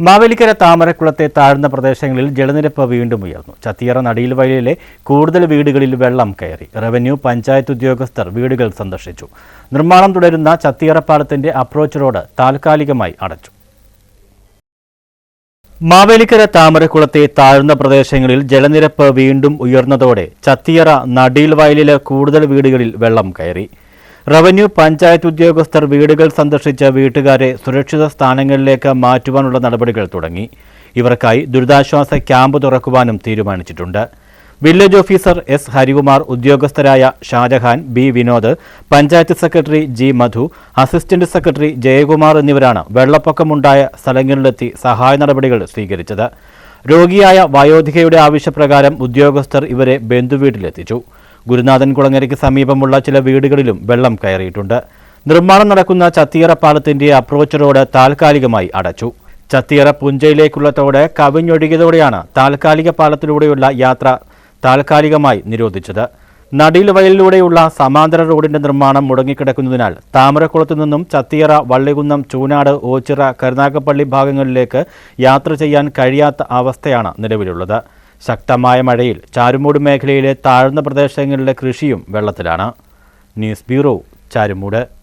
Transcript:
മാവേലിക്കര താമരക്കുളത്തെ താഴ്ന്ന പ്രദേശങ്ങളിൽ ജലനിരപ്പ് വീണ്ടും ഉയർന്നു. ചത്തിയറ നടിയിൽ വയലിലെ കൂടുതൽ വീടുകളിൽ വെള്ളം കയറി. റവന്യൂ പഞ്ചായത്ത് ഉദ്യോഗസ്ഥർ വീടുകൾ സന്ദർശിച്ചു. നിർമ്മാണം തുടരുന്ന ചത്തിയറ പാലത്തിന്റെ അപ്രോച്ച് റോഡ് താൽക്കാലികമായി അടച്ചു. മാവേലിക്കര താമരക്കുളത്തെ താഴ്ന്ന പ്രദേശങ്ങളിൽ ജലനിരപ്പ് വീണ്ടും ഉയർന്നതോടെ ചത്തിയറ നടിയിൽ വയലിലെ കൂടുതൽ വീടുകളിൽ വെള്ളം കയറി. റവന്യൂ പഞ്ചായത്ത് ഉദ്യോഗസ്ഥർ വീടുകൾ സന്ദർശിച്ച വീട്ടുകാരെ സുരക്ഷിത സ്ഥാനങ്ങളിലേക്ക് മാറ്റുവാനുള്ള നടപടികൾ തുടങ്ങി. ഇവർക്കായി ദുരിതാശ്വാസ ക്യാമ്പ് തുറക്കുവാനും തീരുമാനിച്ചിട്ടുണ്ട്. Village officer S Harikumar ഉദ്യോഗസ്ഥരായ Shajahan B Vinod panchayat secretary G Madhu assistant secretary Jayakumar എന്നിവരാണ് വെള്ളപ്പൊക്കമുണ്ടായ സ്ഥലങ്ങളിലെത്തി സഹായ നടപടികൾ സ്വീകരിച്ചത്. രോഗിയായ വയോധികയുടെ ആവശ്യപ്രകാരം ഉദ്യോഗസ്ഥർ ഇവരെ ബന്ധുവീട്ടിലെത്തിച്ചു. ഗുരുനാഥൻ കുളങ്ങരയ്ക്ക് സമീപമുള്ള ചില വീടുകളിലും വെള്ളം കയറിയിട്ടുണ്ട്. നിർമ്മാണം നടക്കുന്ന ചത്തിയറ പാലത്തിന്റെ അപ്രോച്ച് റോഡ് താൽക്കാലികമായി അടച്ചു. ചത്തിയറ പുഞ്ചയിലേക്കുള്ള തോട് കവിഞ്ഞൊഴുകിയതോടെയാണ് താൽക്കാലിക പാലത്തിലൂടെയുള്ള യാത്ര താൽക്കാലികമായി നിരോധിച്ചത്. നടിയിൽ വയലിലൂടെയുള്ള സമാന്തര റോഡിന്റെ നിർമ്മാണം മുടങ്ങിക്കിടക്കുന്നതിനാൽ താമരക്കുളത്തു നിന്നും ചത്തിയറ വള്ളികുന്നം ചൂനാട് ഓച്ചിറ കരുനാഗപ്പള്ളി ഭാഗങ്ങളിലേക്ക് യാത്ര ചെയ്യാൻ കഴിയാത്ത അവസ്ഥയാണ് നിലവിലുള്ളത്. ശക്തമായ മഴയിൽ ചാരുമൂട് മേഖലയിലെ താഴ്ന്ന പ്രദേശങ്ങളിലെ കൃഷിയും വെള്ളത്തിലാണ്. News bureau Charummood.